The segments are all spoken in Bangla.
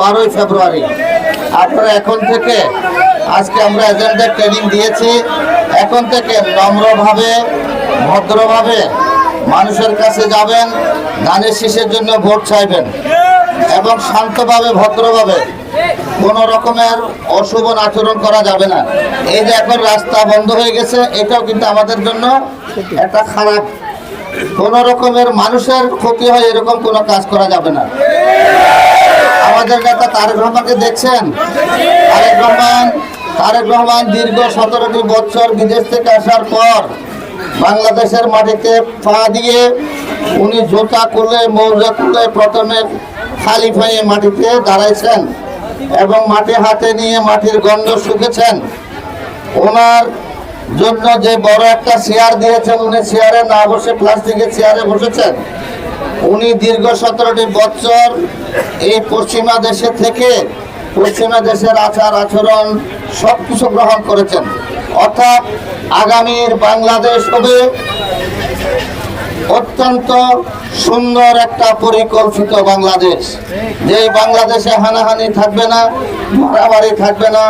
বারোই ফেব্রুয়ারি। আপনারা এখন থেকে, আজকে আমরা এজেন্ডা ট্রেনিং দিয়েছি। এখন থেকে নম্রভাবে, ভদ্রভাবে মানুষের কাছে যাবেন ধানের শীষের জন্য ভোট চাইবেন এবং শান্তভাবে, ভদ্রভাবে কোনো রকমের অশুভ আচরণ করা যাবে না। এই যে এখন রাস্তা বন্ধ হয়ে গেছে, এটাও কিন্তু আমাদের জন্য একটা খারাপ কোন রকমের মানুষের ক্ষতি হয় এরকম কোনো কাজ করা যাবে না। আমাদের নেতা তারেক রহমানকে দেখছেন? তারেক রহমান তারেক রহমান দীর্ঘ সতেরোটি বছর বিদেশ থেকে আসার পর বাংলাদেশের মাটিতে পা দিয়ে উনি জোতা করলে মৌজা করলে প্রথমে খালি পায়ে মাটিতে দাঁড়াইছেন এবং মাটি হাতে নিয়ে মাটির গন্ধ শুকেছেন। ওনার জন্য যে বড় একটা চেয়ার দিয়েছেন, উনি চেয়ারে না বসে প্লাস্টিকের চেয়ারে বসেছেন। উনি দীর্ঘ সতেরোটি বছর এই পশ্চিমা দেশে থেকে পশ্চিমা দেশের আচার আচরণ সব কিছু গ্রহণ করেছেন। অর্থাৎ আগামীর বাংলাদেশ হবে অত্যন্ত সুন্দর একটা পরিকল্পিত বাংলাদেশ। যে বাংলাদেশে হানাহানি থাকবে না, মারামারি থাকবে না,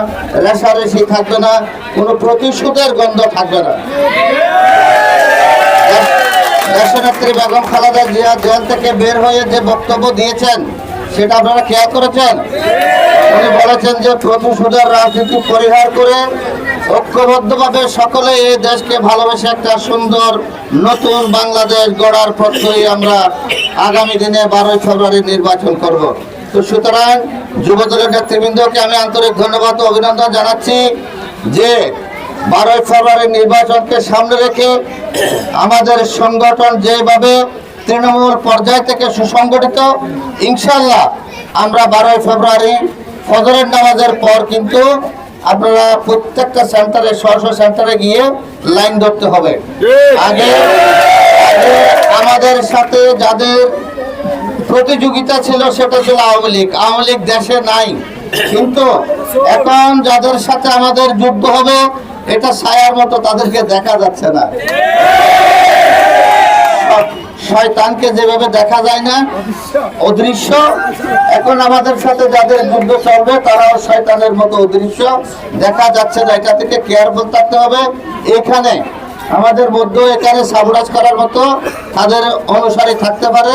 রেশারেশি থাকবে না, কোনো প্রতিশোধের গন্ধ থাকবে না। দেশনেত্রী বেগম খালেদা জিয়া জেল থেকে বের হয়ে যে বক্তব্য দিয়েছেন, সেটা আপনারা খেয়াল করেছেন? উনি বলেছেন যে প্রতিশোধের রাজনীতি পরিহার করে ঐক্যবদ্ধভাবে সকলে এই দেশকে ভালোবেসে একটা সুন্দর নতুন বাংলাদেশ গড়ার পক্ষেই আমরা আগামী দিনে বারোই ফেব্রুয়ারি নির্বাচন করব। তো সুতরাং যুবদলের নেতৃবৃন্দকে আমি আন্তরিক ধন্যবাদ ও অভিনন্দন জানাচ্ছি যে বারোই ফেব্রুয়ারি নির্বাচনকে সামনে রেখে আমাদের সংগঠন যেভাবে তৃণমূল পর্যায় থেকে সুসংগঠিত ইনশাল্লাহ আমরা বারোই ফেব্রুয়ারি ফজরের নামাজের পর কিন্তু আপনারা প্রত্যেকটা সেন্টারে স্ব সেন্টারে গিয়ে লাইন ধরতে হবে। আগে আগে আমাদের সাথে যাদের প্রতিযোগিতা ছিল সেটা ছিল আওয়ামী লীগ। আওয়ামী লীগ দেশে নাই। কিন্তু এখন যাদের সাথে আমাদের যুদ্ধ হবে এটা ছায়ার মতো তাদেরকে দেখা যাচ্ছে না। শয়তানকে যেভাবে দেখা যায় না, অদৃশ্য। এখন আমাদের সাথে যাদের যুদ্ধ চলবে, তারাও শয়তানের মতো অদৃশ্য। দেখা যাচ্ছে না, এটা থেকে কেয়ারফুল থাকতে হবে। এখানে আমাদের মধ্যে এখানে সাবরাজ করার মতো তাদের অনুসারী থাকতে পারে।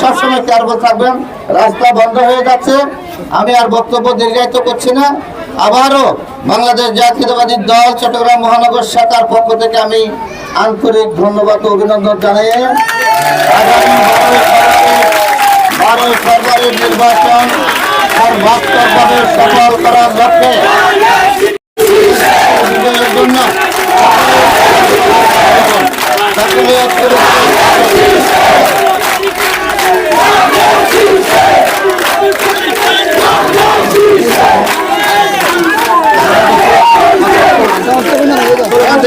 সবসময় কেয়ারফুল থাকবেন, রাস্তা বন্ধ হয়ে যাচ্ছে। আমি আর বক্তব্য দীর্ঘায়িত করছি না। আবারও বাংলাদেশ জাতীয়তাবাদী দল, চট্টগ্রাম মহানগর শাখার পক্ষ থেকে আমি আন্তরিক ধন্যবাদ ও অভিনন্দন জানাই আগামী বারোই ফেব্রুয়ারি নির্বাচন আর বাস্তবভাবে সফল করার লক্ষ্যে। বিজয়ের জন্য সকলে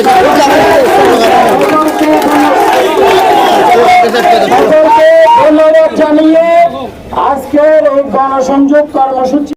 সকলকে এই গণসংযোগ কর্মসূচি